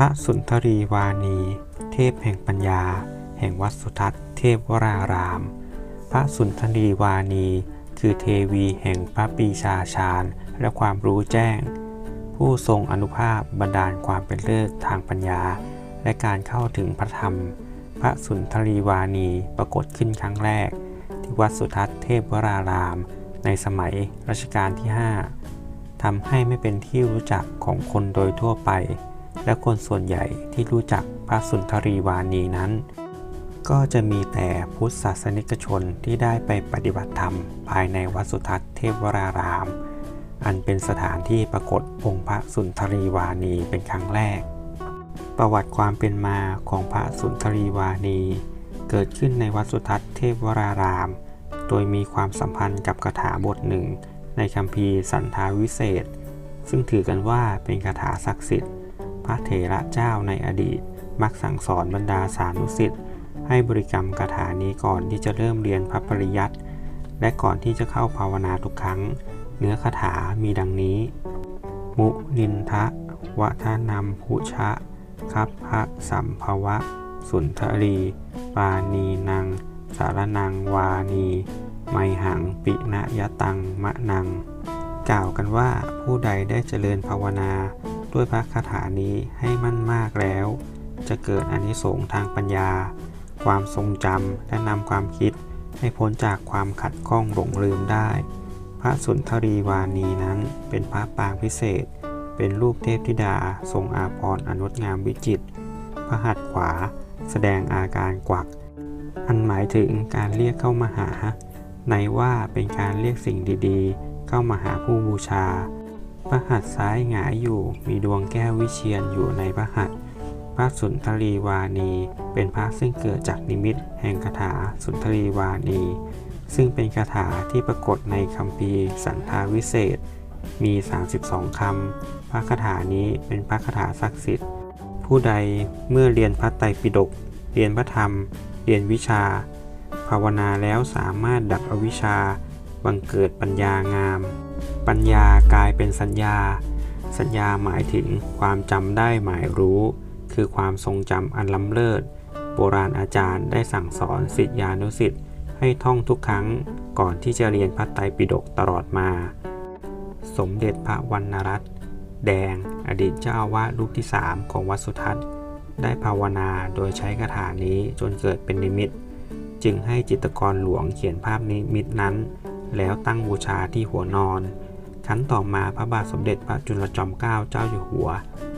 พระสุนทรีวานี เทพแห่งปัญญา แห่งวัดสุทัศน์เทพวราราม พระสุนทรีวานี คือเทวีแห่งพระปีชาชาญและความรู้แจ้ง ผู้ทรงอนุภาพบันดาลความเป็นเลิศทางปัญญา และการเข้าถึงพระธรรม พระสุนทรีวานีปรากฏขึ้นครั้งแรก ที่วัดสุทัศน์เทพวราราม ในสมัยรัชกาลที่ 5ทำให้ไม่เป็นที่รู้จักของคนโดยทั่วไป และคนส่วนใหญ่ที่รู้จักพระสุนทรีวานีนั้น ก็จะมีแต่พุทธศาสนิกชนที่ได้ไปปฏิบัติธรรม ภายในวัดสุทัศน์เทพวราราม อันเป็นสถานที่ปรากฏองค์พระสุนทรีวานีเป็นครั้งแรก ประวัติความเป็นมาของพระสุนทรีวานี เกิดขึ้นในวัดสุทัศน์เทพวราราม โดยมีความสัมพันธ์กับคาถาบทหนึ่งในคัมภีร์สันทาวิเศษ ซึ่งถือกันว่าเป็นคาถาศักดิ์สิทธิ์ ระเถระเจ้าในอดีต มักสั่งสอนบรรดาสานุสิทธิ์ให้บริกรรมคาถานี้ก่อนที่จะเริ่มเรียนพระปริยัติและก่อนที่จะเข้าภาวนาทุกครั้ง เนื้อคาถามีดังนี้ มุนินทะวะทานัมหุชะคับพพะสัมภวะ สุนทรี ปานีนังสารนังวานี ไมหังปินะยะตังมะนัง กล่าวกันว่าผู้ใดได้เจริญภาวนา ด้วยพระคาถานี้ให้มั่นมากแล้ว จะเกิดอนิสงส์ทางปัญญา ความทรงจำและนำความคิดให้พ้นจากความขัดข้องหลงลืมได้ พระสุนทรีวานีนั้นเป็นพระปางพิเศษ เป็นรูปเทพธิดาทรงอาภรณ์อนดงามวิจิตรพระหัตถ์ขวา แสดงอาการกวัก อันหมายถึงการเรียกเข้ามาหา ในว่าเป็นการเรียกสิ่งดีๆ เข้ามาหาผู้บูชา พระหัตถ์ซ้ายหงายอยู่มีดวงแก้ววิเชียนอยู่ในพระหัตถ์พระสุนทรีวานี เป็นพระซึ่งเกิดจากนิมิตแห่งคาถาสุนทรีวานี ซึ่งเป็นคาถาที่ปรากฏในคัมภีสันทาวิเศษ มี 32 คำ พระคาถานี้เป็นพระคาถาศักดิ์สิทธิ์ ผู้ใดเมื่อเรียนพระไตรปิฎกเรียนพระธรรม เรียนวิชา ภาวนาแล้วสามารถดับอวิชชาบังเกิดปัญญางาม ปัญญากลายเป็นสัญญา สัญญาหมายถึงความจำได้หมายรู้ คือความทรงจำอันล้ำเลิศ โบราณอาจารย์ได้สั่งสอนสิทธิานุสิทธิ์ให้ท่องทุกครั้งก่อนที่จะเรียนพระไตรปิฎกตลอดมา สมเด็จพระวรรณรัตน์แดง อดีตเจ้าอาวาสรูปที่ 3 ของวัดสุทัศน์ ได้ภาวนาโดยใช้คาถานี้จนเกิดเป็นนิมิต จึงให้จิตกรหลวงเขียนภาพนิมิตนั้น แล้วตั้งบูชาที่หัวนอน ครั้นต่อมาพระบาทสมเด็จพระจุลจอมเกล้าเจ้าอยู่หัว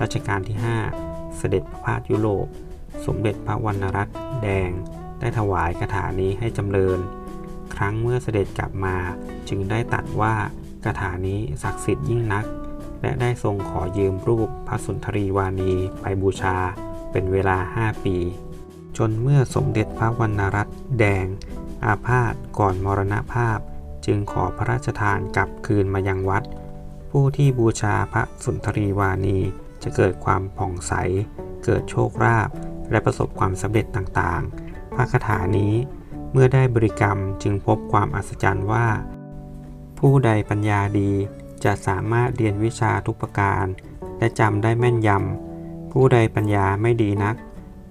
รัชกาลที่ 5 เสด็จประพาสยุโรป สมเด็จพระวรรณรัตน์แดง ได้ถวายคาถานี้ให้จำเริญ ครั้งเมื่อเสด็จกลับมาจึงได้ตัดว่าคาถานี้ศักดิ์สิทธิ์ยิ่งนัก และได้ทรงขอยืมรูปพระสุนทรีวานีไปบูชาเป็นเวลา 5 ปี จนเมื่อสมเด็จพระวรรณรัตน์แดง อาพาธก่อนมรณภาพ จึงขอพระราชทานกลับคืนมายังวัด ผู้ที่บูชาพระสุนทรีวานีจะเกิดความผ่องใส เกิดโชคลาภและประสบความสำเร็จต่างๆ พระคาถานี้เมื่อได้บริกรรมจึงพบความอัศจรรย์ว่า ผู้ใดปัญญาดีจะสามารถเรียนวิชาทุกประการ และจำได้แม่นยำ ผู้ใดปัญญาไม่ดีนัก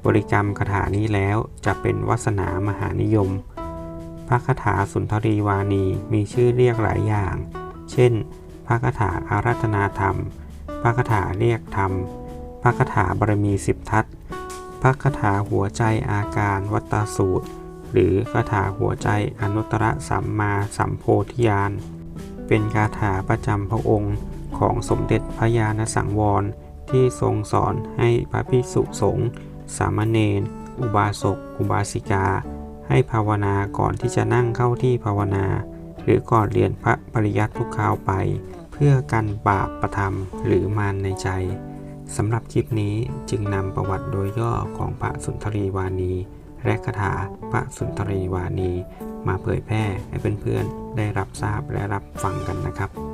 บริกรรมคาถานี้แล้วจะเป็นวาสนามหานิยม พระคาถาสุนทรีวานีมีชื่อเรียกหลายอย่าง เช่น พระคาถาอารัธนาธรรม พระคาถาเรียกธรรม พระคาถาบารมีสิบทัศพระคาถาหัวใจอาการวัตสูตร หรือคาถาหัวใจอนุตตรสัมมาสัมโพธิญาณ เป็นคาถาประจำพระองค์ของสมเด็จพระญาณสังวรที่ทรงสอนให้พระภิกษุสงฆ์สามเณร อุบาสก อุบาสิกา ให้ภาวนาก่อนที่จะนั่งเข้าที่ภาวนา หรือก่อนเรียนพระปริยัติทุกคราวไป เพื่อกันบาปประทำหรือมารในใจสำหรับคลิปนี้จึงนำประวัติโดยย่อของพระสุนทรีวานี และคาถาพระสุนทรีวานี มาเผยแพร่ให้เพื่อนๆได้รับทราบและรับฟังกันนะครับ